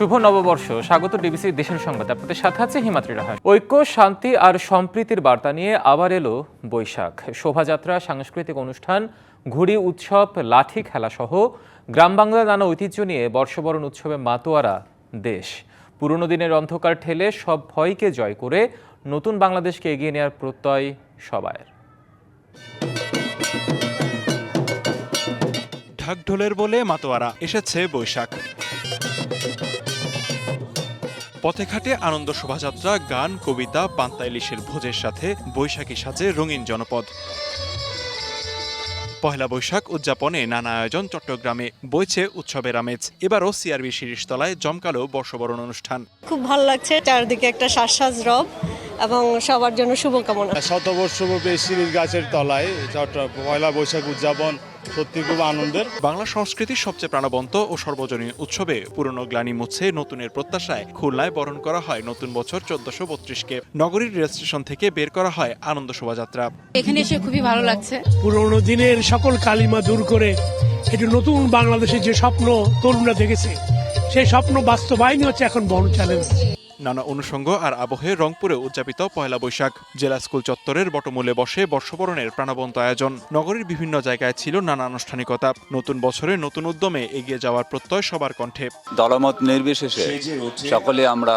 শুভ নববর্ষ। স্বাগত ডিবিসির দেশের সংবাদ। আপনাদের সাথে আছে হিমাদ্রি রাহা ঐক্য, শান্তি আর সম্প্রীতির বার্তা নিয়ে আবার এলো বৈশাখ। শোভাযাত্রা, সাংস্কৃতিক অনুষ্ঠান, ঘুড়ি উৎসব, লাঠি খেলা সহ গ্রাম বাংলার নানা ঐতিহ্য নিয়ে বর্ষবরণ উৎসবে মাতোয়ারা দেশ। পুরনো দিনের অন্ধকার ঠেলে সব ভয়কে জয় করে নতুন বাংলাদেশকে এগিয়ে নেওয়ার প্রত্যয় সবার ঢাকঢোলের বলে মাতোয়ারা, এসেছে বৈশাখ। পথে ঘাটে আনন্দ শোভাযাত্রা, গান, কবিতা, পান্তা ইলিশের ভোজের সাথে বৈশাখী সাজে রঙিন জনপদ। পহেলা বৈশাখ উদযাপনে নানা আয়োজন চট্টগ্রামে, বইছে উৎসবের আমেজ। এবারও সিআরবি শিরিষতলায় জমকালো বর্ষবরণ অনুষ্ঠান। খুব ভালো লাগছে, চারদিকে একটা শ্বাস রব এবং সবার জন্য শুভকামনা। শতবর্ষব্যাপী শিরিষ গাছের তলায় পয়লা বৈশাখ উদযাপন সত্যি খুব আনন্দের। বাংলা সংস্কৃতির সবচেয়ে প্রাণবন্ত ও সর্বজনীন উৎসবে পুরনো গ্লানি মুছে নতুনের প্রত্যাশায় খুলনায় বরণ করা হয় নতুন বছর চোদ্দশো বত্রিশকে। নগরীর রেল স্টেশন থেকে বের করা হয় আনন্দ শোভাযাত্রা। এখানে এসে খুবই ভালো লাগছে। পুরোনো দিনের সকল কালিমা দূর করে একটি নতুন বাংলাদেশের যে স্বপ্ন তরুণরা দেখেছে সেই স্বপ্ন বাস্তবায়নই হচ্ছে এখন বড় চ্যালেঞ্জ নানা অনুষঙ্গ আর আবহে রংপুরে উদযাপিত পয়লা বৈশাখ। জেলা স্কুল চত্বরের বটমূলে বসে বর্ষবরণের প্রাণবন্ত আয়োজন। নগরীর বিভিন্ন জায়গায় ছিল নানা আনুষ্ঠানিকতা। নতুন বছরে নতুন উদ্যমে এগিয়ে যাওয়ার প্রত্যয় সবার কণ্ঠে। দলমত নির্বিশেষে সকলে আমরা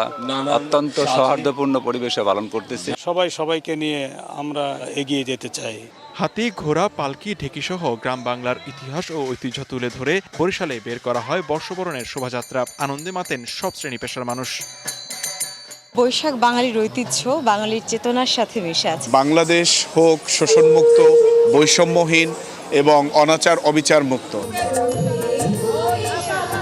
অত্যন্ত সৌহার্দ্যপূর্ণ পরিবেশে পালন করতেছি। সবাই সবাইকে নিয়ে আমরা এগিয়ে যেতে চাই। হাতি ঘোড়া পালকি ঢেকিসহ গ্রাম বাংলার ইতিহাস ও ঐতিহ্য তুলে ধরে বরিশালে বের করা হয় বর্ষবরণের শোভাযাত্রা। আনন্দে মাতেন সব শ্রেণি পেশার মানুষ। বৈশাখ বাঙালির ঐতিহ্য বাঙালির চেতনার সাথে মিশে আছে। বাংলাদেশ হোক শোষণমুক্ত বৈষম্যহীন এবং অনাচার অবিচার মুক্ত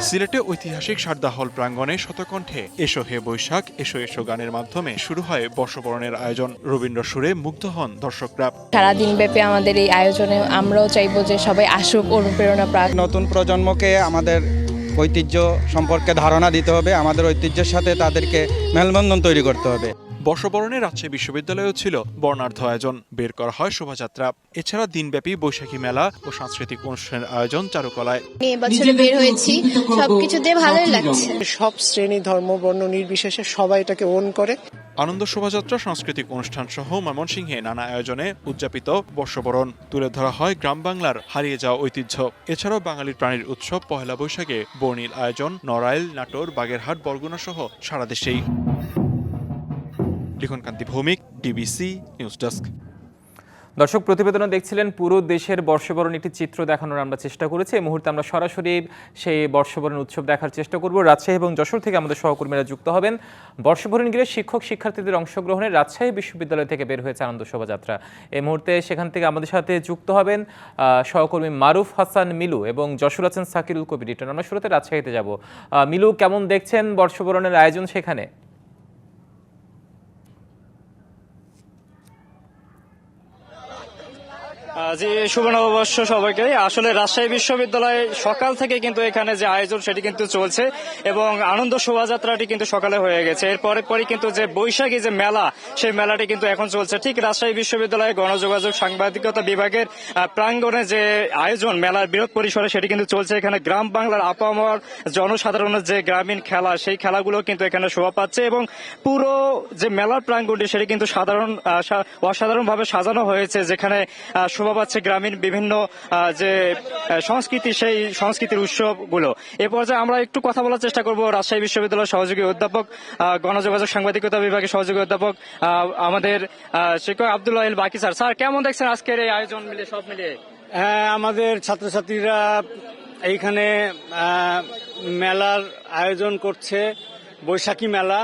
সিলেটে ঐতিহাসিক সারদা হল প্রাঙ্গণে শতকণ্ঠে এসো হে বৈশাখ এসো এসো গানের মাধ্যমে শুরু হয় বর্ষবরণের আয়োজন। রবীন্দ্র সুরে মুগ্ধ হন দর্শকরা। সারাদিন ব্যাপী আমাদের এই আয়োজনে আমরাও চাইব যে সবাই আসুক অনুপ্রেরণা প্রাক নতুন প্রজন্মকে আমাদের ঐতিহ্য সম্পর্কে ধারণা দিতে হবে আমাদের ঐতিহ্যের সাথে তাদেরকে মেলবন্ধন তৈরি করতে হবে। বর্ষবরণে রাজশাহী বিশ্ববিদ্যালয়েও ছিল বর্ণাঢ্য আয়োজন। বের করা হয় শোভাযাত্রা। এছাড়া দিনব্যাপী বৈশাখী মেলা ও সাংস্কৃতিক অনুষ্ঠানের আয়োজন চারুকলায়। বছরে বের হয়েছি। সবকিছুতে ভালোই লাগছে। সব শ্রেণি ধর্ম বর্ণ নির্বিশেষে সবাই এটাকে ওন করে। আনন্দ শোভাযাত্রা সাংস্কৃতিক অনুষ্ঠান সহ ময়মনসিংহে নানা আয়োজনে উদযাপিত বর্ষবরণ। তুলে ধরা হয় গ্রাম বাংলার হারিয়ে যাওয়া ঐতিহ্য। এছাড়াও বাঙালির প্রাণীর উৎসব পহেলা বৈশাখে বর্ণিল আয়োজন, নড়াইল, নাটোর, বাগেরহাট বরগুনা সহ সারা দেশেই। Likhankanti Bhowmik, DBC news desk. দর্শক, প্রতিবেদনে দেখছিলেন পুরো দেশের বর্ষবরণ একটি চিত্র দেখানোর আমরা চেষ্টা করেছি। এই মুহূর্তে আমরা সরাসরি সেই বর্ষবরণ উৎসব দেখার চেষ্টা করব। রাজশাহী এবং যশোর থেকে আমাদের সহকর্মীরা যুক্ত হবেন। বর্ষবরণ ঘিরে শিক্ষক, শিক্ষার্থীদের অংশগ্রহণে রাজশাহী বিশ্ববিদ্যালয় থেকে বের হয়েছে আনন্দ শোভাযাত্রা। এই মুহূর্তে সেখান থেকে আমাদের সাথে যুক্ত হবেন সহকর্মী মারুফ হাসান মিলু এবং যশোর আছেন সাকিরুল কবির আমরা শুরুতে রাজশাহীতে যাব। মিলু, কেমন দেখছেন বর্ষবরণের আয়োজন সেখানে? জি শুভ নববর্ষ সবাইকে। আসলে রাজশাহী বিশ্ববিদ্যালয়ে সকাল থেকে কিন্তু এখানে যে আয়োজন, সেটি কিন্তু চলছে এবং আনন্দ শোভাযাত্রাটি কিন্তু সকালে হয়ে গেছে। এরপরে পরে কিন্তু যে বৈশাখী যে মেলা, সেই মেলাটি কিন্তু এখন চলছে। ঠিক রাজশাহী বিশ্ববিদ্যালয়ে গণযোগাযোগ, সাংবাদিকতা বিভাগের প্রাঙ্গণে যে আয়োজন, মেলার বৃহৎ পরিসরে, সেটি কিন্তু চলছে এখানে। গ্রাম বাংলার আপামর জনসাধারণের যে গ্রামীণ খেলা, সেই খেলাগুলো কিন্তু এখানে শোভা পাচ্ছে এবং পুরো যে মেলার প্রাঙ্গণটি, সেটি কিন্তু সাধারণ অসাধারণ ভাবে সাজানো হয়েছে, যেখানে শোভা পাচ্ছে গ্রামীণ বিভিন্ন যে সংস্কৃতি, সেই সংস্কৃতির উৎসবগুলো। এ পর্যায়ে আমরা একটু কথা বলার চেষ্টা করব রাজশাহী বিশ্ববিদ্যালয়ের সহযোগী অধ্যাপক গণযোগাযোগ সাংবাদিকতা বিভাগের সহযোগী অধ্যাপক আমাদের শিক্ষক আব্দুল্লাহ বাকি, স্যার। স্যার, কেমন দেখছেন আজকের এই আয়োজন মিলে, সব মিলিয়ে হ্যাঁ আমাদের ছাত্রছাত্রীরা এইখানে মেলার আয়োজন করছে, বৈশাখী মেলা।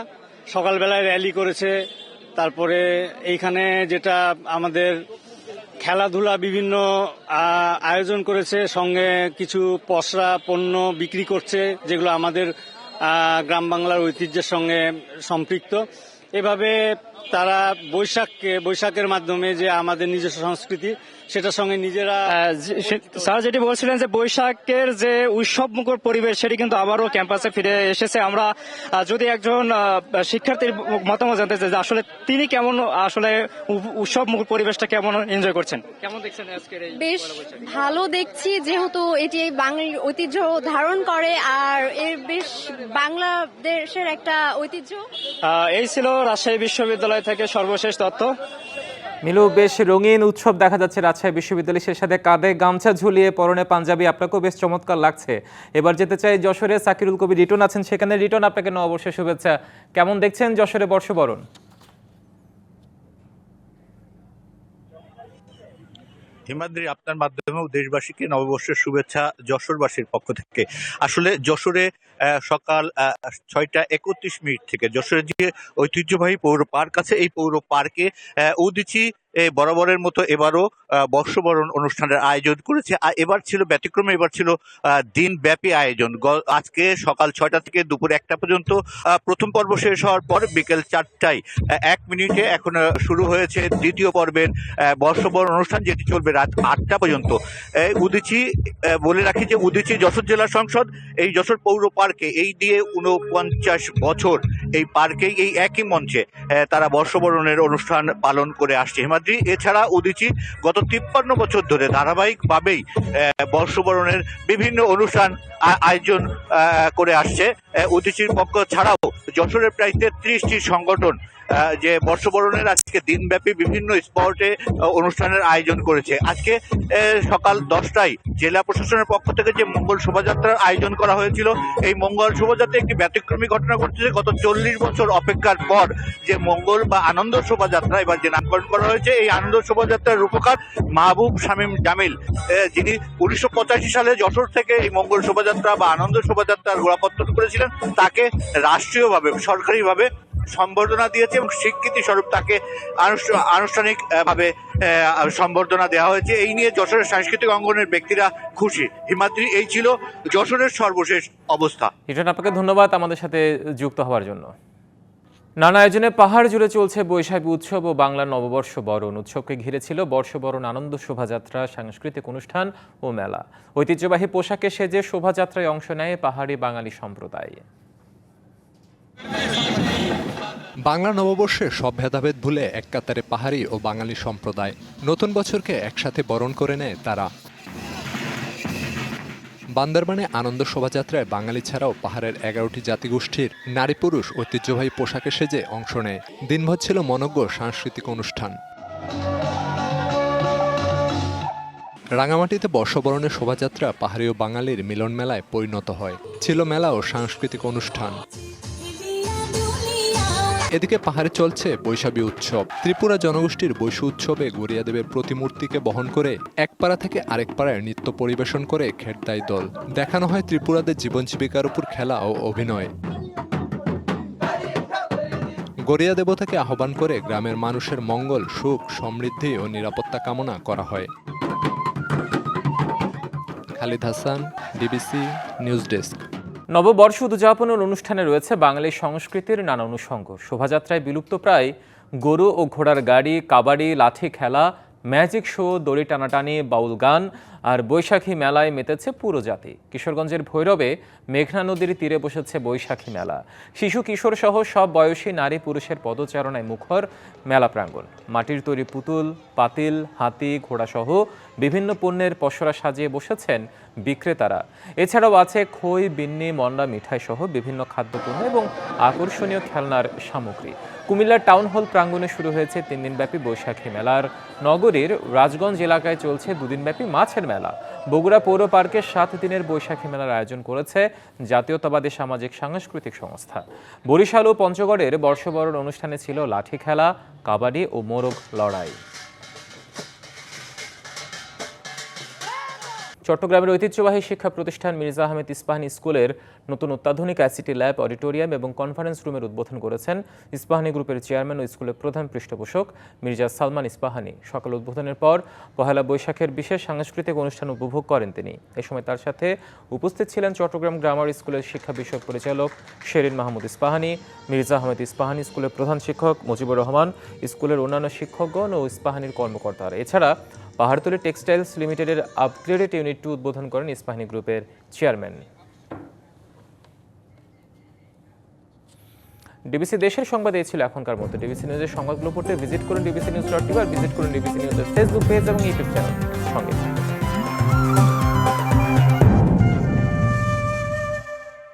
সকালবেলায় র্যালি করেছে, তারপরে এইখানে যেটা আমাদের খেলাধুলা বিভিন্ন আয়োজন করেছে, সঙ্গে কিছু পসরা পণ্য বিক্রি করছে, যেগুলো আমাদের গ্রাম বাংলার ঐতিহ্যের সঙ্গে সম্পৃক্ত। এভাবে তারা বৈশাখকে, বৈশাখের মাধ্যমে যে আমাদের নিজস্ব সংস্কৃতি সেটার সঙ্গে নিজেরা সে- স্যার যেটি বলছিলেন যে বৈশাখের যে উৎসব মুখর পরিবেশ সেটি কিন্তু আবারও ক্যাম্পাসে ফিরে এসেছে। আমরা যদি একজন শিক্ষার্থীর মতামত জানতে চাই যে আসলে তিনি কেমন আসলে উৎসব মুখর পরিবেশটা কেমন এনজয় করছেন? কেমন দেখছেন আজকের এই বেশ ভালো দেখছি যেহেতু এটি বাঙালির ঐতিহ্য ধারণ করে আর এর বেশ বাংলাদেশের একটা ঐতিহ্য। এই ছিল রাজশাহী বিশ্ববিদ্যালয় থেকে সর্বশেষ তথ্য। মিলু, বেশ রঙিন উৎসব দেখা যাচ্ছে রাজশাহী বিশ্ববিদ্যালয় সে সাথে কাঁধে গামছা ঝুলিয়ে পরনে পাঞ্জাবি আপনাকেও বেশ চমৎকার লাগছে। এবার যেতে চাই যশোরে। সাকিরুল কবি রিটন আছেন সেখানে। রিটন, আপনাকে নববর্ষের শুভেচ্ছা। কেমন দেখছেন যশোরে বর্ষবরণ? হিমাদ্রি আপনার মাধ্যমেও দেশবাসীকে নববর্ষের শুভেচ্ছা যশোরবাসীর পক্ষ থেকে। আসলে যশোরে সকাল ছয়টা একত্রিশ মিনিট থেকে যশোরের যে ঐতিহ্যবাহী পৌর পার্ক আছে, এই পৌর পার্কে উদিচি বরাবরের মতো এবারও বর্ষবরণ অনুষ্ঠানের আয়োজন করেছে। আর এবার ছিল, ব্যতিক্রমে এবার ছিল দিনব্যাপী আয়োজন। আজকে সকাল ছয়টা থেকে দুপুর একটা পর্যন্ত প্রথম পর্ব শেষ হওয়ার পর বিকেল চারটায় এক মিনিটে এখন শুরু হয়েছে দ্বিতীয় পর্বের বর্ষবরণ অনুষ্ঠান যেটি চলবে রাত আটটা পর্যন্ত। উদিচি বলে রাখি যে উদিচি যশোর জেলা সংসদ, এই যশোর পৌর পার্কে এই দিয়ে উনপঞ্চাশ বছর এই পার্কেই এই একই মঞ্চে তারা বর্ষবরণের অনুষ্ঠান পালন করে আসছে। হিমাদ্রি, এছাড়া উদিচি গত তিপ্পান্ন বছর ধরে ধারাবাহিকভাবেই বর্ষবরণের বিভিন্ন অনুষ্ঠান আয়োজন করে আসছে। উদিচির পক্ষ ছাড়াও যশোরের প্রায় তেত্রিশটি সংগঠন যে বর্ষবরণের আজকে দিনব্যাপী বিভিন্ন স্পটে অনুষ্ঠানের আয়োজন করেছে। আজকে সকাল দশটায় জেলা প্রশাসনের পক্ষ থেকে যে মঙ্গল শোভাযাত্রার আয়োজন করা হয়েছিল, এই মঙ্গল শোভাযাত্রা একটি ব্যতিক্রমী ঘটনা ঘটেছে। গত চল্লিশ বছর অপেক্ষার পর যে মঙ্গল বা আনন্দ শোভাযাত্রা এবার যে নামকরণ করা হয়েছে, এই আনন্দ শোভাযাত্রার রূপকার মাহবুব শামীম জামিল যিনি উনিশশো পঁচাশি সালে যশোর থেকে এই মঙ্গল শোভাযাত্রা বা আনন্দ শোভাযাত্রার গোড়াপত্তন করেছিলেন, তাকে রাষ্ট্রীয়ভাবে, সরকারিভাবে সম্বর্ধনা দিয়েছে এবং স্বীকৃতি স্বরূপ তাকে আনুষ্ঠা- আনুষ্ঠানিক আহ, ভাবে সম্বর্ধনা দেওয়া হয়েছে। এই নিয়ে যশোরের সাংস্কৃতিক অঙ্গনের ব্যক্তিরা খুশি। হিমাদ্রি এই ছিল যশোরের সর্বশেষ অবস্থা। রিটন আপনাকে ধন্যবাদ আমাদের সাথে যুক্ত হওয়ার জন্য। নানা আয়োজনে পাহাড় জুড়ে চলছে বৈশাখী উৎসব ও বাংলা নববর্ষ বরণ। উৎসবকে ঘিরে ছিল বর্ষবরণ আনন্দ শোভাযাত্রা সাংস্কৃতিক অনুষ্ঠান ও মেলা। ঐতিহ্যবাহী পোশাকে সেজে শোভাযাত্রায় অংশ নেয় পাহাড়ি বাঙালি সম্প্রদায়। বাংলা নববর্ষে সব ভেদাভেদ ভুলে এক কাতারে পাহাড়ি ও বাঙালি সম্প্রদায় নতুন বছরকে একসাথে বরণ করে নেয় তারা। বান্দরবানে আনন্দ শোভাযাত্রায় বাঙালি ছাড়াও পাহাড়ের এগারোটি জাতিগোষ্ঠীর নারী পুরুষ ঐতিহ্যবাহী পোশাকে সেজে অংশ নেয়। দিনভর ছিল মনজ্ঞ সাংস্কৃতিক অনুষ্ঠান। রাঙামাটিতে বর্ষবরণের শোভাযাত্রা পাহাড়ি ও বাঙালির মিলন মেলায় পরিণত হয়। ছিল মেলা ও সাংস্কৃতিক অনুষ্ঠান। এদিকে পাহাড়ে চলছে বৈশাখী উৎসব। ত্রিপুরা জনগোষ্ঠীর বৈশ উৎসবে গড়িয়াদেবের প্রতিমূর্তিকে বহন করে এক পাড়া থেকে আরেক পাড়ায় নৃত্য পরিবেশন করে খেটদাই দল। দেখানো হয় ত্রিপুরাদের জীবন জীবিকার উপর খেলা ও অভিনয়। গড়িয়া দেবতাকে আহ্বান করে গ্রামের মানুষের মঙ্গল, সুখ, সমৃদ্ধি ও নিরাপত্তা কামনা করা হয়। Khalid Hasan DBC news desk. নববর্ষ উদযাপনের অনুষ্ঠানে রয়েছে বাঙালি সংস্কৃতির নানা অনুষঙ্গ। শোভাযাত্রায় বিলুপ্ত প্রায় গরু ও ঘোড়ার গাড়ি, কাবাডি, লাঠি খেলা, ম্যাজিক শো, দড়ি টানাটানি, বাউল গান আর বৈশাখী মেলায় মেতেছে পুরো জাতি। কিশোরগঞ্জের ভৈরবে মেঘনা নদীর তীরে বসেছে বৈশাখী মেলা। শিশু, কিশোর সহ সব বয়সী নারী পুরুষের পদচারণায় মুখর মেলা প্রাঙ্গণ। মাটির তৈরি পুতুল, পাতিল, হাতি, ঘোড়াসহ বিভিন্ন পণ্যের পসরা সাজিয়ে বসেছেন বিক্রেতারা। এছাড়াও আছে খই, বিন্নি, মন্ডা, মিঠাই সহ বিভিন্ন খাদ্যপণ্য এবং আকর্ষণীয় খেলনার সামগ্রী। কুমিল্লার টাউন হল প্রাঙ্গণে শুরু হয়েছে তিন দিনব্যাপী বৈশাখী মেলার। নগরীর রাজগঞ্জ এলাকায় চলছে দুদিনব্যাপী মাছের মেলা। বগুড়া পৌর পার্কে সাত দিনের বৈশাখী মেলার আয়োজন করেছে জাতীয়তাবাদী সামাজিক সাংস্কৃতিক সংস্থা। বরিশাল ও পঞ্চগড়ের বর্ষবরণ অনুষ্ঠানে ছিল লাঠি খেলা, কাবাডি ও মোরগ লড়াই। চট্টগ্রামের ঐতিহ্যবাহী শিক্ষা প্রতিষ্ঠান মির্জা আহমেদ ইস্পাহানি স্কুলের নতুন অত্যাধুনিক I C T lab auditorium এবং কনফারেন্স রুমের উদ্বোধন করেছেন ইস্পাহানি গ্রুপের চেয়ারম্যান ও স্কুলের প্রধান পৃষ্ঠপোষক মির্জা সালমান ইস্পাহানি। সকাল উদ্বোধনের পর পহেলা বৈশাখের বিশেষ সাংস্কৃতিক অনুষ্ঠান উপভোগ করেন তিনি। এ সময় তার সাথে উপস্থিত ছিলেন চট্টগ্রাম গ্রামার স্কুলের শিক্ষা বিষয়ক পরিচালক শেরিন মাহমুদ ইস্পাহানি, মির্জা আহমেদ ইস্পাহানি স্কুলের প্রধান শিক্ষক মুজিবুর রহমান, স্কুলের অন্যান্য শিক্ষকগণ ও ইস্পাহানির কর্মকর্তারা। এছাড়া পাহাড়তলী টেক্সটাইলস লিমিটেডের আপগ্রেডেড ইউনিটটি উদ্বোধন করেন ইস্পাহানি গ্রুপের চেয়ারম্যান ডিবিসি দেশের সংবাদ এই ছিল এখনকার মতো ডিবিসি নিউজের সংবাদগুলো পড়তে ভিজিট করুন ডিবিসি নিউজ ডট টিভি আর ভিজিট করুন ডিবিসি নিউজের ফেসবুক পেজ এবং ইউটিউব চ্যানেল সঙ্গে।